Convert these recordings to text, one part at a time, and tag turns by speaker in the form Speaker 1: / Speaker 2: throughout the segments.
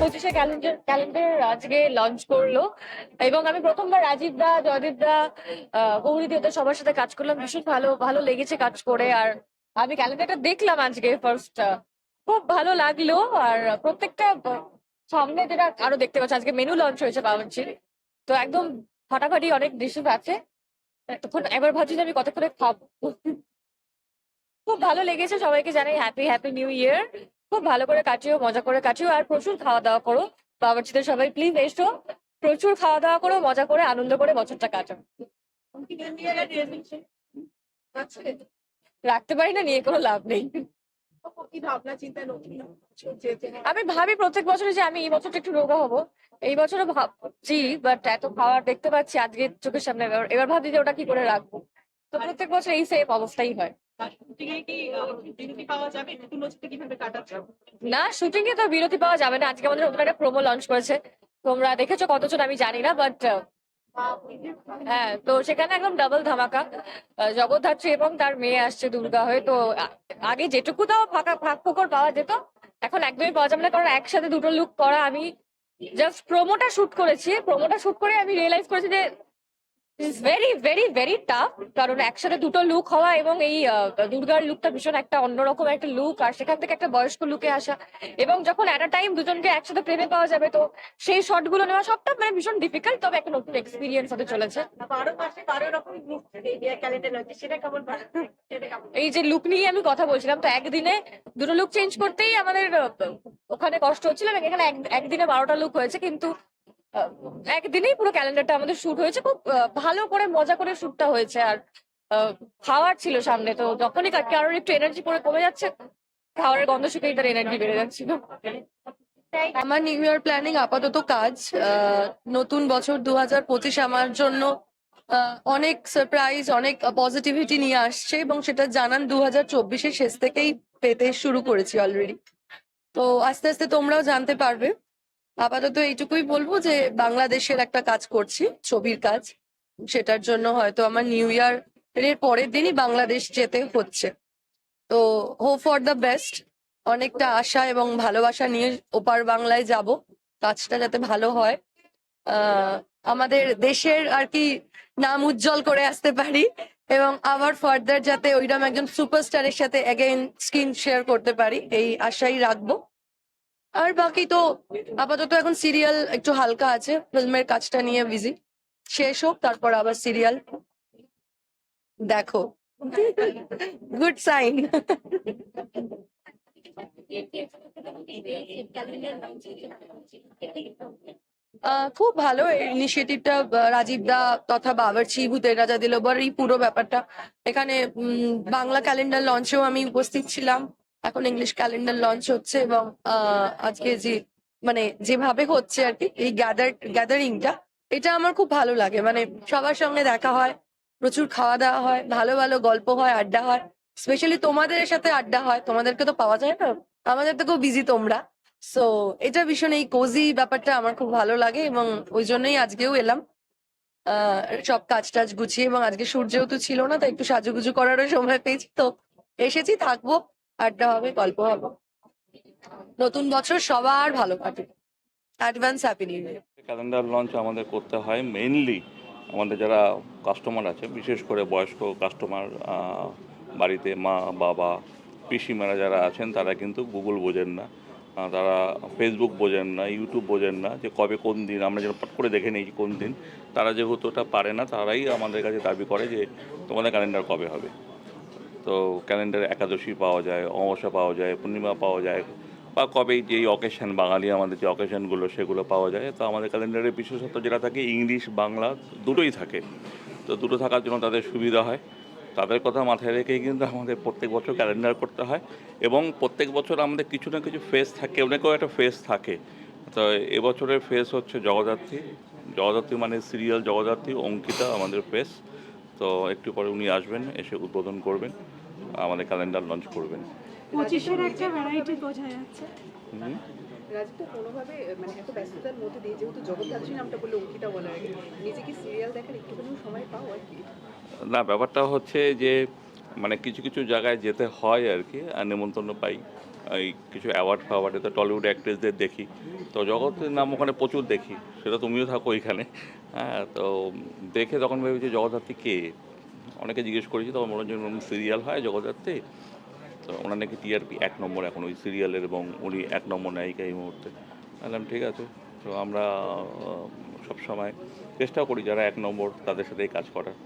Speaker 1: Calendar calendar আজকে launch করল। এবং আমি প্রথমবার রাজীব দা জয়দীপ দা গৌরী দেবতা সবার সাথে কাজ করলাম। ভীষণ ভালো ভালো লেগেছে কাজ করে। আর আমি ক্যালেন্ডারটা দেখলাম আজকে ফার্স্ট খুব ভালো লাগল। আর প্রত্যেকটা, সামনে যেটা আরও দেখতে পাচ্ছি, আজকে মেনু লঞ্চ হয়েছে বাবুর্চির তো একদম ফাটাফাটি অনেক ডিশেস আছে। তখন এবার ভাবছি যে আমি কতক্ষণে খাব। খুব ভালো লেগেছে। সবাইকে জানাই হ্যাপি হ্যাপি নিউ ইয়ার খুব ভালো করে কাটিও, মজা করে কাটিও, আর প্রচুর খাওয়া দাওয়া করো বাবুর্চিদের সবাই প্লিজ এসো। প্রচুর খাওয়া দাওয়া করো, মজা করে, আনন্দ করে বছরটা কাটাও। রাখতে পারি না, নিয়ে কোনো লাভ নেই। আমি ভাবি প্রত্যেক বছরে যে আমি এই বছরটা একটু রোগা হব। এই বছরও ভাবছি বাট এত খাওয়ার দেখতে পাচ্ছি, আজকে চোখের সামনে এবার ভাবছি যে ওটা কি করে রাখব। তো প্রত্যেক বছর এই সেম অবস্থাই হয়। না শুটিং এ তো বিরতি পাওয়া যাবে না। আজকে আমাদের নতুন একটা প্রোমো লঞ্চ করেছে। তোমরা দেখেছ কতজন আমি জানি না বাট হ্যাঁ তো সেখানে একদম ডাবল ধামাকা। জগদ্ধাত্রী এবং তার মেয়ে আসছে দুর্গা হয়ে। তো আগে যেটুকু তাও ফাঁকা, ফাঁক ফোকর পাওয়া যেত, এখন একদমই পাওয়া যাবে না। কারণ একসাথে দুটো লুক করা আমি জাস্ট প্রোমোটা শুট করেছি। প্রোমোটা শুট করে আমি রিয়েলাইজ করেছি যে it's very very very tough কারণ একসাথে দুটো লুক হওয়া এবং এই দুর্গার লুকটা ভীষণ একটা অন্যরকম একটা লুক আর সেখান থেকে একটা বয়স্ক লুকে আসা। এবং যখন অ্যাট আ টাইম দুজনকে একসাথে প্রেমে পাওয়া যাবে, তো সেই শটগুলো নেওয়া সবটা মানে ভীষণ ডিফিকাল্ট তবে একটা নতুন এক্সপিরিয়েন্স হতে চলেছে। এই যে লুক নিয়ে আমি কথা বলছিলাম, তো একদিনে দুটো লুক চেঞ্জ করতেই আমাদের ওখানে কষ্ট হচ্ছিল এবং এখানে এক- একদিনে বারোটা লুক হয়েছে, কিন্তু একদিনেই পুরো ক্যালেন্ডারটা আমাদের শুট হয়েছে। খুব ভালো করে, মজা করে শুটটা হয়েছে। আর খাওয়ার ছিল সামনে, তো যখনই কারোর একটু এনার্জি পরে কমে যাচ্ছে খাওয়ারের গন্ধ শুকেই তার এনার্জি বেড়ে যাচ্ছিল।
Speaker 2: আমার নিউ ইয়ার প্ল্যানিং আপাতত কাজ। নতুন বছর দু হাজার পঁচিশ আমার জন্য অনেক সারপ্রাইজ অনেক পজিটিভিটি নিয়ে আসছে এবং সেটা জানান দু হাজার চব্বিশের শেষ থেকেই পেতে শুরু করেছি অলরেডি তো আস্তে আস্তে তোমরাও জানতে পারবে। আপাতত এইটুকুই বলব যে বাংলাদেশের একটা কাজ করছি, ছবির কাজ। সেটার জন্য হয়তো আমার নিউ ইয়ার এর পরের দিনই বাংলাদেশ যেতে হচ্ছে। তো হো ফর দ্য বেস্ট অনেকটা আশা এবং ভালোবাসা নিয়ে ওপার বাংলায় যাব। কাজটা যাতে ভালো হয়। আমাদের দেশের আর কি নাম উজ্জ্বল করে আসতে পারি এবং আবার ফার্দার যাতে ওইরকম একজন সুপারস্টারের সাথে অ্যাগেন স্ক্রিন শেয়ার করতে পারি, এই আশাই রাখব। আর বাকি তো আপাতত এখন সিরিয়াল একটু হালকা আছে। ফিল্মের কাজটা নিয়ে বিজি শেষ হোক, তারপর আবার সিরিয়াল দেখো। গুড সাইন খুব ভালো ইনিশিয়েটিভটা রাজীব দা তথা বাবরচি, ভূতের রাজা দিলবর, এই পুরো ব্যাপারটা। এখানে বাংলা ক্যালেন্ডার লঞ্চেও আমি উপস্থিত ছিলাম। এখন ইংলিশ ক্যালেন্ডার লঞ্চ হচ্ছে এবং আজকে যে মানে যেভাবে হচ্ছে আর কি, এই গ্যাদার গ্যাদারিংটা এটা আমার খুব ভালো লাগে। মানে সবার সঙ্গে দেখা হয়, প্রচুর খাওয়া দাওয়া হয়, ভালো ভালো গল্প হয়, আড্ডা হয়। স্পেশালি তোমাদের সাথে আড্ডা হয়, তোমাদেরকে তো পাওয়া যায় না? আমাদের তো খুব বিজি তোমরা। সো এটা ভীষণ এই কোজি ব্যাপারটা আমার খুব ভালো লাগে এবং ওই জন্যই আজকেও এলাম। সব কাজ টাজ গুছিয়ে এবং আজকে সূর্য যেহেতু ছিল না, তাই একটু সাজুগুজু করারও সময় পেয়েছি। তো, এসেছি, থাকব। আড্ডা হবে, গল্প হবে। নতুন বছর সবার ভালো কাটুক। Advance happy new year
Speaker 3: calendar launch আমাদের করতে হয় মেইনলি আমাদের যারা কাস্টমার আছে, বিশেষ করে বয়স্ক কাস্টমার বাড়িতে মা, বাবা, পিসিমারা যারা আছেন, তারা কিন্তু গুগল বোঝেন না। তারা ফেসবুক বোঝেন না ইউটিউব বোঝেন না যে কবে কোন দিন, আমরা যেন পট করে দেখে নিই কোন দিন। তারা যেহেতু ওটা পারে না, তারাই আমাদের কাছে দাবি করে যে তোমাদের ক্যালেন্ডার কবে হবে। তো ক্যালেন্ডারে একাদশী পাওয়া যায়, অমাবস্যা পাওয়া যায়, পূর্ণিমা পাওয়া যায়, বা কবে যেই অকেশন বাঙালি আমাদের যে অকেশনগুলো সেগুলো পাওয়া যায়, তো আমাদের ক্যালেন্ডারে বিশেষত যেটা থাকে ইংলিশ, বাংলা দুটোই থাকে। তো দুটো থাকার জন্য তাদের সুবিধা হয়। তাদের কথা মাথায় রেখেই কিন্তু আমাদের প্রত্যেক বছর ক্যালেন্ডার করতে হয় এবং প্রত্যেক বছর আমাদের কিছু না কিছু ফেস থাকে কেউ একটা ফেস থাকে। তো এবছরের ফেস হচ্ছে জগদ্ধাত্রী। জগদ্ধাত্রী মানে সিরিয়াল জগদ্ধাত্রী, অঙ্কিতা আমাদের ফেস তো একটু পরে উনি আসবেন এসে উদ্বোধন করবেন আমাদের ক্যালেন্ডার লঞ্চ করবেন।
Speaker 4: পঁচিশের একটা ভ্যারাইটি বোঝা যাচ্ছে।
Speaker 5: কোনোভাবে মানে এত ব্যস্ততার মধ্যে দিয়ে যেহেতু জগদ্ধাত্রী নামটা বলে অঙ্কিতা বলা আগে নিজে কি সিরিয়াল দেখার একটুখানি সময় পাও আর কি?
Speaker 3: না ব্যাপারটা হচ্ছে যে মানে কিছু কিছু জায়গায় যেতে হয় আর কি আর নেমন্তন্ন পাই। এই কিছু অ্যাওয়ার্ড ফ্যাওয়ার্ডে তো টলিউড অ্যাক্ট্রেসদের দেখি। তো জগতের নাম ওখানে প্রচুর দেখি, সেটা তুমিও থাকো এখানে। হ্যাঁ তো দেখে তখন ভেবেছি জগদ্ধাত্রী কে? অনেকে জিজ্ঞেস করেছি, তখন মনে হচ্ছে সিরিয়াল হয় জগদ্ধাত্রী? তো ওনার নাকি টিআরপি এক নম্বর এখন ওই সিরিয়ালের এবং উনি এক নম্বর নায়িকা এই মুহূর্তে। বললাম, ঠিক আছে। তো আমরা সব সময় চেষ্টা করি যারা এক নম্বর তাদের সাথেই কাজ করার।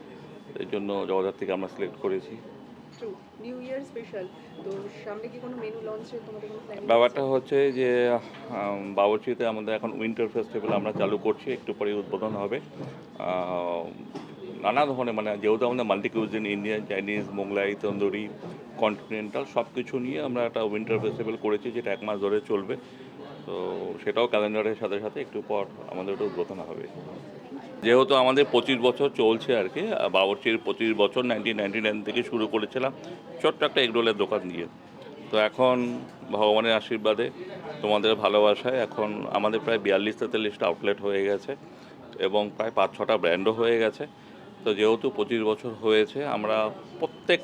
Speaker 3: এর জন্য জগদ্ধাত্রীকে আমরা সিলেক্ট করেছি।
Speaker 5: নিউ ইয়ার স্পেশাল তো সামনে কি কোনো মেনু তোমাদের কোনো প্ল্যান
Speaker 3: ব্যাপারটা হচ্ছে যে বাবুর্চিতে আমাদের এখন উইন্টার ফেস্টিভ্যাল আমরা চালু করছি, একটু পরে উদ্বোধন হবে। নানা ধরনের মানে যেহেতু আমাদের multi cuisine Indian Chinese Mughlai tandoori continental সব কিছু নিয়ে আমরা একটা উইন্টার ফেস্টিভ্যাল করেছি, যেটা এক মাস ধরে চলবে। তো সেটাও ক্যালেন্ডারের সাথে সাথে একটু পর আমাদের ওটা উদ্বোধন হবে। যেহেতু আমাদের পঁচিশ বছর চলছে আর কি বাবুর্চির পঁচিশ বছর নাইনটিন নাইনটি নাইন থেকে শুরু করেছিলাম, ছোট্ট একটা এগরোলের দোকান দিয়ে। তো এখন ভগবানের আশীর্বাদে, তোমাদের ভালোবাসায় এখন আমাদের প্রায় বিয়াল্লিশ তেতাল্লিশটা আউটলেট হয়ে গেছে এবং প্রায় পাঁচ ছটা ব্র্যান্ডও হয়ে গেছে। তো যেহেতু পঁচিশ বছর হয়েছে, আমরা প্রত্যেক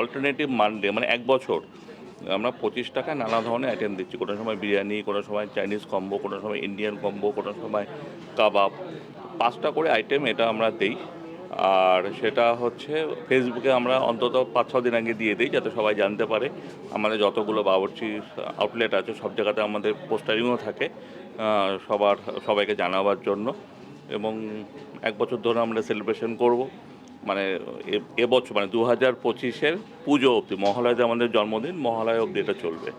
Speaker 3: অল্টারনেটিভ মানডে মানে এক বছর আমরা পঁচিশ টাকায় নানা ধরনের আইটেম দিচ্ছি। কোনো সময় বিরিয়ানি, কোনো সময় চাইনিজ কম্বো কোনো সময় ইন্ডিয়ান কম্বো কোনো সময় কাবাব পাঁচটা করে আইটেম এটা আমরা দিই। আর সেটা হচ্ছে ফেসবুকে আমরা অন্তত পাঁচ ছ দিন আগে দিয়ে দিই, যাতে সবাই জানতে পারে। আমাদের যতগুলো বাবরচি আউটলেট আছে, সব জায়গাতে আমাদের পোস্টারিংও থাকে সবার, সবাইকে জানাবার জন্য। এবং এক বছর ধরে আমরা সেলিব্রেশন করব। মানে এবছর মানে দু হাজার পঁচিশের পুজো অবধি, মহালয়াতে আমাদের জন্মদিন, মহালয়া অবধি এটা চলবে।